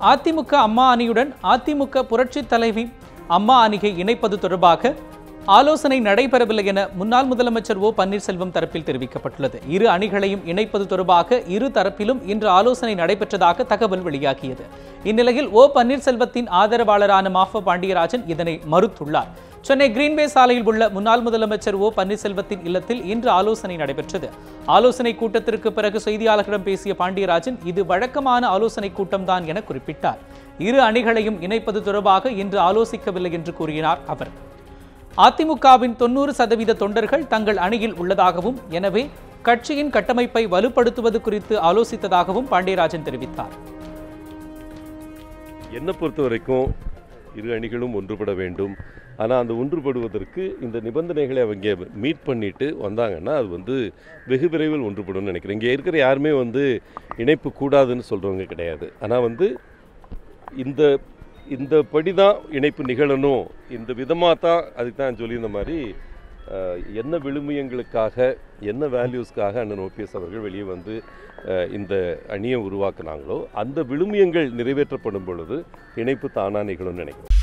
அதிமுக அம்மா அணியுடன் அதிமுக புரட்சி தலைவி அம்மா அணியை இணைப்பது தொடர்பாக ஆலோசனை நடைபெறவில்லை என முன்னாள் முதலமைச்சர் ஓ பன்னீர்செல்வம் தரப்பில் தெரிவிக்கப்பட்டுள்ளது. இரு அணிகளையும் இணைப்பது தொடர்பாக இரு தரப்பிலும் இன்று ஆலோசனை நடைபெற்றதாக தகவல் வெளியாகியது. இந்நிலையில் ஓ பன்னீர்செல்வத்தின் ஆதரவாளரான மாஃப பாண்டியராஜன் இதனை மறுத்துள்ளார். சென்னை கிரீன்வே சாலையில் உள்ள முன்னாள் முதலமைச்சர் ஓ பன்னீர்செல்வத்தின் இல்லத்தில் இன்று ஆலோசனை நடைபெற்றது. ஆலோசனை கூட்டத்திற்கு பிறகு செய்தியாளர்களிடம் பேசிய பாண்டியராஜன் இது வழக்கமான ஆலோசனை கூட்டம்தான் என குறிப்பிட்டார். இரு அணிகளையும் இணைப்பது தொடர்பாக இன்று ஆலோசிக்கவில்லை என்று கூறினார் அவர். அதிமுகவின் தொண்ணூறு சதவீத தொண்டர்கள் தங்கள் அணியில் உள்ளதாகவும் எனவே கட்சியின் கட்டமைப்பை வலுப்படுத்துவது குறித்து ஆலோசித்ததாகவும் பாண்டியராஜன் தெரிவித்தார். என்னை பொறுத்த வரைக்கும் இரு அணிகளும் ஒன்றுபட வேண்டும். ஆனால் அந்த ஒன்றுபடுவதற்கு இந்த நிபந்தனைகளை அவங்க மீட் பண்ணிட்டு வந்தாங்கன்னா அது வந்து வெகு விரைவில் ஒன்றுபடும் நினைக்கிறேன். இங்கே இருக்கிற யாருமே வந்து இணைப்பு கூடாதுன்னு சொல்கிறவங்க கிடையாது. ஆனால் வந்து இந்த இந்த படி தான் இணைப்பு நிகழணும். இந்த விதமாக தான் அதுக்கு தான் சொல்லியிருந்த மாதிரி என்ன விழுமியங்களுக்காக என்ன வேல்யூஸ்க்காக அண்ணன் ஓபிஎஸ் அவர்கள் வெளியே வந்து இந்த அணியை உருவாக்குனாங்களோ அந்த விழுமியங்கள் நிறைவேற்றப்படும் பொழுது இணைப்பு தானா நிகழும்னு நினைக்கிறேன்.